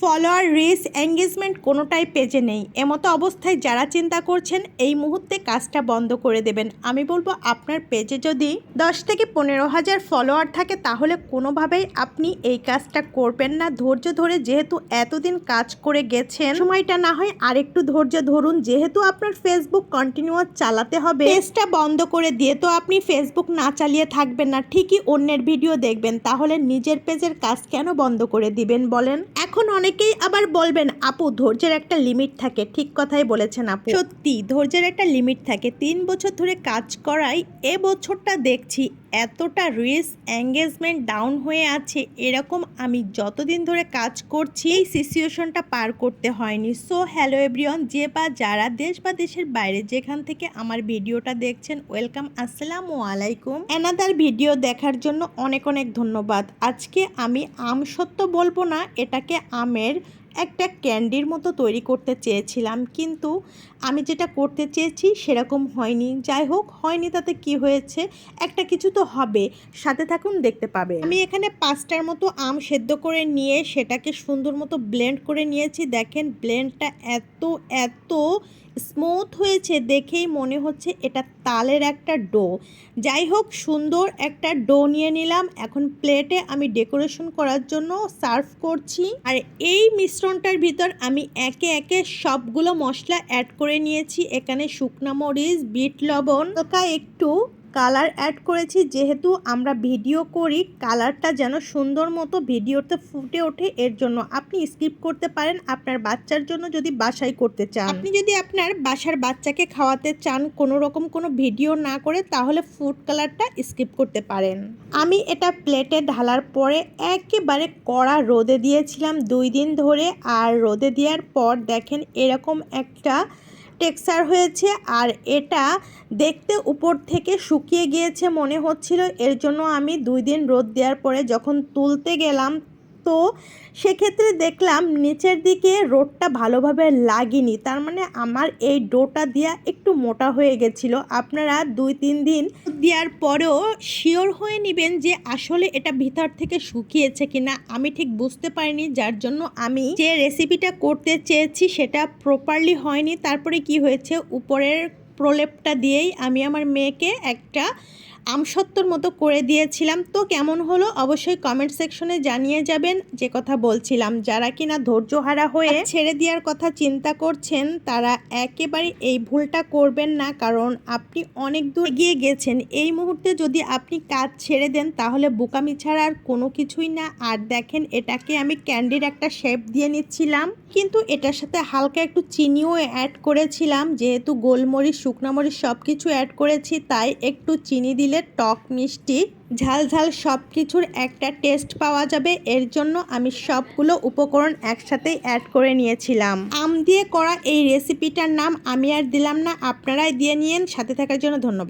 Follower, রিস, engagement কোনোটাই পেজে নেই। এমতো অবস্থায় যারা চিন্তা করছেন, এই মুহূর্তে কাজটা বন্ধ করে দেবেন। আমি বলব, আপনার পেজে যদি দশ থেকে পনেরো হাজার ফলোয়ার থাকে, তাহলে কোনোভাবেই আপনি এই কাজটা করবেন না। ধৈর্য ধরে যেহেতু এতদিন কাজ করে গেছেন, সময়টা না হয় আরেকটু ধৈর্য ধরুন। যেহেতু আপনার ফেসবুক কন্টিনিউয়াস চালাতে হবে, পেজটা বন্ধ করে দিয়ে তো আপনি ফেসবুক না চালিয়ে থাকবেন না। ঠিকই অন্যের ভিডিও দেখবেন, তাহলে নিজের পেজের কাজ কেন বন্ধ করে দিবেন বলেন? এখন অনেকেই আবার বলবেন, আপু, ধৈর্যের একটা লিমিট থাকে। ঠিক কথাই বলেছেন আপু। সত্যি, ধৈর্যের একটা লিমিট থাকে। তিন বছর ধরে কাজ করাই এ বছরটা দেখছি এতটা রিস্ক এঙ্গেজমেন্ট ডাউন হয়ে আছে, এরকম আমি যতদিন ধরে কাজ করছি, এই সিচুয়েশনটা পার করতে হয়নি। সো হ্যালো এভরিওয়ান যে বা যারা দেশ বা দেশের বাইরে যেখান থেকে আমার ভিডিওটা দেখছেন ওয়েলকাম আসসালামু আলাইকুম। এনাদার ভিডিও দেখার জন্য অনেক অনেক ধন্যবাদ। আজকে আমি আম সত্য বলব না, এটাকে আমের একটা ক্যান্ডির মতো তৈরি করতে চেয়েছিলাম, কিন্তু আমি যেটা করতে চেয়েছি সেরকম হয়নি। যাই হোক, হয়নি তাতে কি হয়েছে, একটা কিছু তো হবে। সাথে থাকুন, দেখতে পাবে আমি এখানে পাঁচটার মতো আম সেদ্ধ করে নিয়ে সেটাকে সুন্দর মতো ব্লেন্ড করে নিয়েছি। দেখেন, ব্লেন্ডটা এত এত স্মুথ হয়েছে দেখেই মনে হচ্ছে এটা তালের একটা ডো। যাই হোক, সুন্দর একটা ডো নিয়ে নিলাম। এখন প্লেটে আমি ডেকোরেশন করার জন্য সার্ভ করছি। আর এই মিশ্রণটার ভিতর আমি একে একে সবগুলো মশলা অ্যাড করে নিয়েছি। এখানে শুকনা মরিচ, বিট লবণ, হালকা একটু কালার অ্যাড করেছি, যেহেতু আমরা ভিডিও করি কালারটা যেন সুন্দর মতো ভিডিওতে ফুটে ওঠে, এর জন্য আপনি স্কিপ করতে পারেন। আপনার বাচ্চার জন্য যদি বাসায় করতে চান। আপনি যদি আপনার বাসার বাচ্চাকে খাওয়াতে চান, কোনো রকম কোনো ভিডিও না করে, তাহলে ফুড কালারটা স্কিপ করতে পারেন। আমি এটা প্লেটে ঢালার পরে একেবারে কড়া রোদে দিয়েছিলাম দুই দিন ধরে। আর রোদে দেওয়ার পর দেখেন এরকম একটা টেক্সচার হয়েছে আর এটা দেখতে উপর থেকে শুকিয়ে গিয়েছে মনে হচ্ছিল। এর জন্য আমি দুই দিন রোদ দেওয়ার পরে যখন তুলতে গেলাম তো সেক্ষেত্রে দেখলাম নিচের দিকে রোডটা ভালোভাবে লাগেনি। তার মানে আমার এই ডোটা দেওয়া একটু মোটা হয়ে গেছিল। আপনারা দুই তিন দিন দেওয়ার পরেও শিওর হয়ে নেবেন যে আসলে এটা ভিতর থেকে শুকিয়েছে কিনা। আমি ঠিক বুঝতে পারিনি, যার জন্য আমি যে রেসিপিটা করতে চেয়েছি সেটা প্রপারলি হয়নি। তারপরে কি হয়েছে? উপরের প্রলেপটা দিয়েই আমি আমার মেয়েকে একটা আমসত্তর মতো করে দিয়েছিলাম। তো কেমন হলো? অবশ্যই কমেন্ট সেকশনে জানিয়ে যাবেন যে কথা বলছিলাম। যারা কিনা ধৈর্যহারা হয়ে ছেড়ে দেওয়ার কথা চিন্তা করছেন, তারা একেবারে এই ভুলটা করবেন না। কারণ আপনি অনেক দূর এগিয়ে গেছেন। এই মুহূর্তে যদি আপনি কাজ ছেড়ে দেন, তাহলে বোকামি ছাড়া আর কোনো কিছুই না। আর দেখেন, এটাকে আমি ক্যান্ডির একটা শেপ দিয়ে নিচ্ছিলাম। কিন্তু এটার সাথে হালকা একটু চিনিও অ্যাড করেছিলাম। যেহেতু গোলমরিচ, শুকনো মরিচ সব কিছু অ্যাড করেছি, তাই একটু চিনি দিলে টক, মিষ্টি, ঝাল ঝাল সব কিছুর একটা টেস্ট পাওয়া যাবে। এর জন্য আমি সবগুলো উপকরণ একসাথেই অ্যাড করে নিয়েছিলাম। আম দিয়ে করা এই রেসিপিটার নাম আমি আর দিলাম না, আপনারাই দিয়ে নিয়েন। সাথে থাকার জন্য ধন্যবাদ।